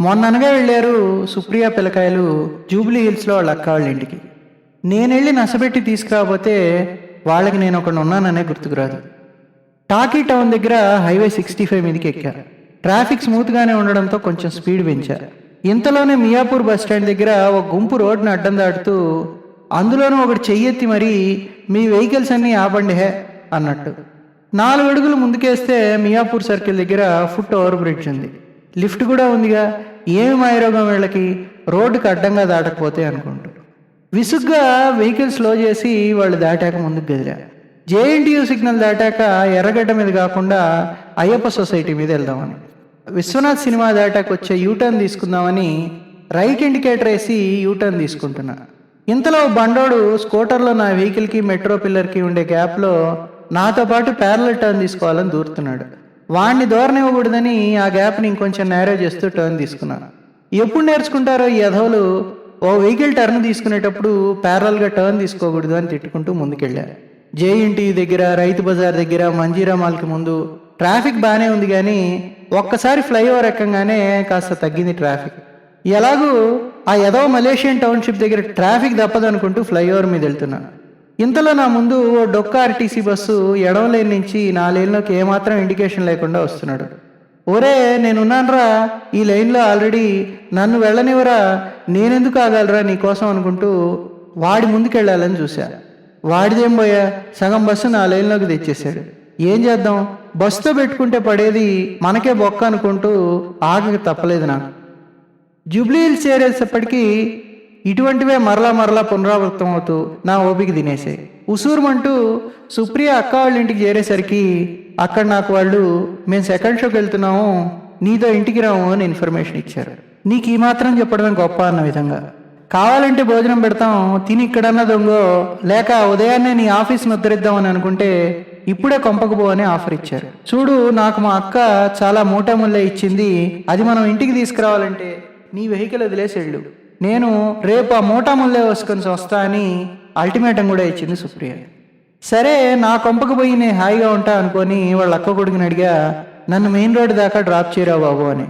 మొన్ననగా వెళ్ళారు సుప్రియ పిల్లకాయలు జూబ్లీ హిల్స్లో వాళ్ళ అక్క వాళ్ళ ఇంటికి. నేను వెళ్ళి నసబెట్టి తీసుకురాకపోతే వాళ్ళకి నేను ఒకడు ఉన్నాననే గుర్తుకురాదు టాకీ టౌన్ దగ్గర హైవే సిక్స్టీ ఫైవ్ మీదకి ఎక్కా. ట్రాఫిక్ స్మూత్గానే ఉండడంతో కొంచెం స్పీడ్ పెంచా. ఇంతలోనే మియాపూర్ బస్ స్టాండ్ దగ్గర ఒక గుంపు రోడ్డుని అడ్డం దాటుతూ అందులోనూ ఒకటి చెయ్యెత్తి మరీ మీ వెహికల్స్ అన్నీ ఆపండి హే అన్నట్టు. నాలుగు అడుగులు ముందుకేస్తే మియాపూర్ సర్కిల్ దగ్గర ఫుట్ ఓవర్ బ్రిడ్జ్ ఉంది. లిఫ్ట్ కూడా ఉందిగా. ఏమి మాయరోగం వీళ్ళకి? రోడ్డుకి అడ్డంగా దాటకపోతే అనుకుంటూ విసుగ్గా వెహికల్ స్లో చేసి వాళ్ళు దాటాక ముందుకు గదిలా. జేఎన్టీయూ సిగ్నల్ దాటాక ఎర్రగడ్డ మీద కాకుండా అయ్యప్ప సొసైటీ మీద వెళ్దామని. విశ్వనాథ్ సినిమా దాటాక వచ్చే యూటర్న్ తీసుకుందామని రైట్ ఇండికేటర్ వేసి యూటర్న్ తీసుకుంటున్నా. ఇంతలో బండోడు స్కూటర్లో నా వెహికల్కి మెట్రో పిల్లర్కి ఉండే గ్యాప్లో నాతో పాటు ప్యారల టర్న్ తీసుకోవాలని దూరుతున్నాడు. వాడిని దూరనివ్వకూడదని ఆ గ్యాప్ని ఇంకొంచెం నేరో చేస్తూ టర్న్ తీసుకున్నాను. ఎప్పుడు నేర్చుకుంటారో ఈ యధవులు ఓ వెహికల్ టర్న్ తీసుకునేటప్పుడు ప్యారల్గా టర్న్ తీసుకోకూడదు అని తిట్టుకుంటూ ముందుకెళ్ళారు జేఎన్టీ దగ్గర రైతు బజార్ దగ్గర మంజీరా మాల్కి ముందు ట్రాఫిక్ బాగానే ఉంది కానీ ఒక్కసారి ఫ్లైఓవర్ ఎక్కంగానే కాస్త తగ్గింది ట్రాఫిక్ ఎలాగూ ఆ యదవ మలేషియన్ టౌన్షిప్ దగ్గర ట్రాఫిక్ తప్పదనుకుంటూ ఫ్లైఓవర్ మీద వెళ్తున్నాను. ఇంతలో నా ముందు ఓ డొక్క ఆర్టీసీ బస్సు ఎడవలేని నుంచి నా ఏమాత్రం ఇండికేషన్ లేకుండా వస్తున్నాడు. ఒరే నేనున్నానరా ఈ లైన్లో ఆల్రెడీ నన్ను వెళ్ళనివరా నేనెందుకు ఆగలరా నీకోసం అనుకుంటూ వాడి ముందుకెళ్ళాలని చూశా. వాడిదేం పోయా సగం బస్సు నా లైన్లోకి తెచ్చేశాడు. ఏం చేద్దాం? బస్సుతో పెట్టుకుంటే పడేది మనకే బొక్క అనుకుంటూ ఆగక తప్పలేదు నాకు. జూబ్లీ హిల్స్ చేరేసేపటికి ఇటువంటివే మరలా మరలా పునరావృతం అవుతూ నా ఓపిక తినేసాయి ఉసూరుమంటూ సుప్రియ అక్క వాళ్ళ ఇంటికి చేరేసరికి అక్కడ నాకు వాళ్ళు మేము సెకండ్ షోకి వెళ్తున్నాము నీతో ఇంటికి రాము అని ఇన్ఫర్మేషన్ ఇచ్చారు. నీకు ఈ మాత్రం చెప్పడమే గొప్ప అన్న విధంగా. కావాలంటే భోజనం పెడతాం తిని ఇక్కడన్నా దొంగో లేక ఉదయాన్నే నీ ఆఫీస్ ముద్రిద్దామని అనుకుంటే ఇప్పుడే కొంపకపో అని ఆఫర్ ఇచ్చారు. చూడు నాకు మా అక్క చాలా మూటముల్లే ఇచ్చింది అది మనం ఇంటికి తీసుకురావాలంటే నీ వెహికల్ వదిలేసి వెళ్ళు నేను రేపు ఆ మూటాముల్లే వేసుకొని వస్తా అని అల్టిమేటం కూడా ఇచ్చింది సుప్రియ. సరే నా కొంపకు పోయి నేను హాయిగా ఉంటా అనుకొని వాళ్ళ అక్క కొడుకుని అడిగా నన్ను మెయిన్ రోడ్ దాకా డ్రాప్ చేయరా బాబు అని.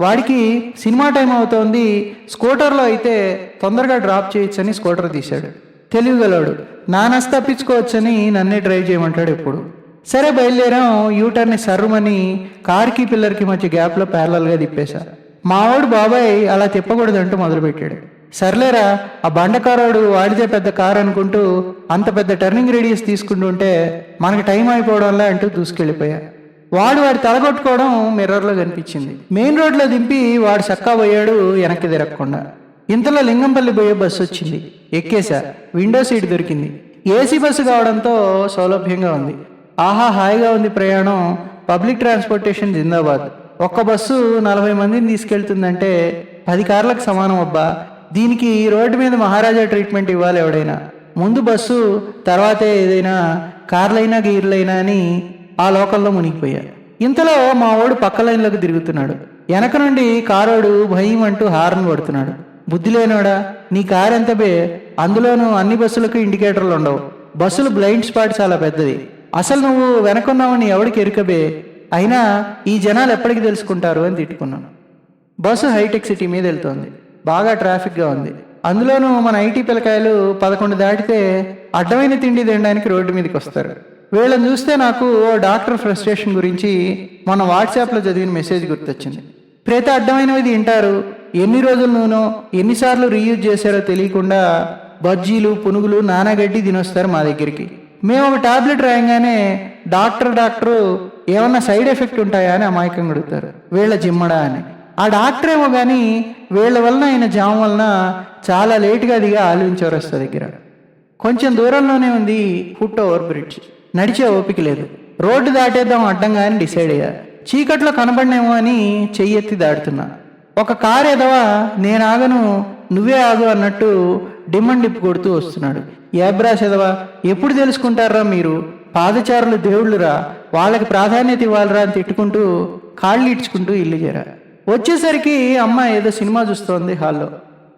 వాడికి సినిమా టైం అవుతోంది స్కూటర్లో అయితే తొందరగా డ్రాప్ చేయొచ్చని స్కూటర్ తీశాడు. తెలివిగలవాడు నా తప్పించుకోవచ్చని నన్నే డ్రైవ్ చేయమంటాడు ఎప్పుడు. సరే బయలుదేరాం యూటర్ని సర్రుమని కార్కి పిల్లర్కి మధ్య గ్యాప్లో ప్యారలల్గా తిప్పేశారు మావాడు బాబాయ్ అలా తిప్పకూడదంటూ మొదలుపెట్టాడు. సర్లేరా ఆ బండకారాడు వాడితే పెద్ద కారు అనుకుంటూ అంత పెద్ద టర్నింగ్ రేడియస్ తీసుకుంటుంటే మనకి టైం అయిపోవడంలా అంటూ దూసుకెళ్ళిపోయా. వాడు వాడి తలగొట్టుకోవడం మిర్రర్లో కనిపించింది. మెయిన్ రోడ్లో దింపి వాడు చక్కా పోయాడు వెనక్కి తిరగకుండా. ఇంతలో లింగంపల్లి పోయే బస్సు వచ్చింది. ఎక్కేశా విండో సీట్ దొరికింది. ఏసీ బస్సు కావడంతో సౌలభ్యంగా ఉంది. ఆహా హాయిగా ఉంది ప్రయాణం. పబ్లిక్ ట్రాన్స్పోర్టేషన్ జిందాబాద్. ఒక్క బస్సు నలభై మందిని తీసుకెళ్తుందంటే పది కార్లకు సమానం అబ్బా. దీనికి రోడ్డు మీద మహారాజా ట్రీట్మెంట్ ఇవ్వాలి ఎవడైనా. ముందు బస్సు తర్వాతే ఏదైనా కార్లైనా గీర్లైనా అని ఆ లోకల్లో మునిగిపోయా. ఇంతలో మా వాడు పక్క లైన్లోకి తిరుగుతున్నాడు. వెనక నుండి కారోడు భయం అంటూ హార్న్ కొడుతున్నాడు. బుద్ధి లేనోడా? నీ కారు ఎంత బే? అందులోనూ అన్ని బస్సులకు ఇండికేటర్లు ఉండవు. బస్సులు బ్లైండ్ స్పాట్ చాలా పెద్దది. అసలు నువ్వు వెనకున్నావని ఎవడికి ఎరుకబే అయినా ఈ జనాలు ఎప్పటికి తెలుసుకుంటారు అని తిట్టుకున్నాను. బస్సు హైటెక్ సిటీ మీద వెళ్తోంది. బాగా ట్రాఫిక్గా ఉంది. అందులోనూ మన ఐటీ పిల్లకాయలు పదకొండు దాటితే అడ్డమైన తిండి తినడానికి రోడ్డు మీదకి వస్తారు. వీళ్ళని చూస్తే నాకు ఓ డాక్టర్ ఫ్రస్ట్రేషన్ గురించి మన వాట్సాప్లో చదివిన మెసేజ్ గుర్తొచ్చింది. ప్రతి అడ్డమైనవి తింటారు. ఎన్ని రోజులు ఎన్నిసార్లు రీయూజ్ చేశారో తెలియకుండా బజ్జీలు పునుగులు నానాగడ్డి తినొస్తారు మా దగ్గరికి. మేము ఒక టాబ్లెట్ రాయంగానే డాక్టర్ డాక్టరు ఏమన్నా సైడ్ ఎఫెక్ట్ ఉంటాయా అని అమాయకంగా అడుగుతారు. వీళ్ళ జిమ్మడా అని. ఆ డాక్టర్ ఏమో కానీ వీళ్ళ వలన ఆయన జామ వలన చాలా లేటుగా దిగా ఆలోచించవరస్తా దగ్గర. కొంచెం దూరంలోనే ఉంది ఫుట్ ఓవర్ బ్రిడ్జ్. నడిచే ఓపిక లేదు. రోడ్డు దాటేద్దాం అడ్డంగా అని డిసైడ్ అయ్యా. చీకట్లో కనబడినేమో అని చెయ్యెత్తి దాడుతున్నా ఒక కారు ఎదవా నేను ఆగను నువ్వే ఆగు అన్నట్టు డిమండ్ డిప్పు కొడుతూ వస్తున్నాడు. ఏబ్రా చదవా ఎప్పుడు తెలుసుకుంటారా మీరు? పాదచారులు దేవుళ్ళురా. వాళ్ళకి ప్రాధాన్యత ఇవ్వాలరా అని తిట్టుకుంటూ కాళ్ళు ఇడ్చుకుంటూ ఇల్లు చేరా. వచ్చేసరికి అమ్మ ఏదో సినిమా చూస్తోంది హాల్లో.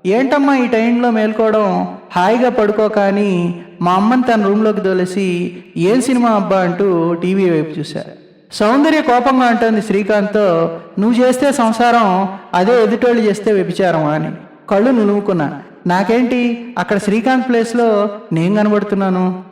ఏంటమ్మా ఈ టైంలో మేల్కోవడం? హాయిగా పడుకో కానీ మా అమ్మని తన రూమ్లోకి తోలేసి ఏం సినిమా అబ్బా అంటూ టీవీ వైపు చూశా. సౌందర్య కోపంగా అంటుంది శ్రీకాంత్తో నువ్వు చేస్తే సంసారం అదే ఎదుటోళ్ళు చేస్తే వ్యభిచారమా అని. కళ్ళు నులుముకున్నా. నాకేంటి? అక్కడ శ్రీకాంత్ ప్లేస్లో నేను కనబడుతున్నాను.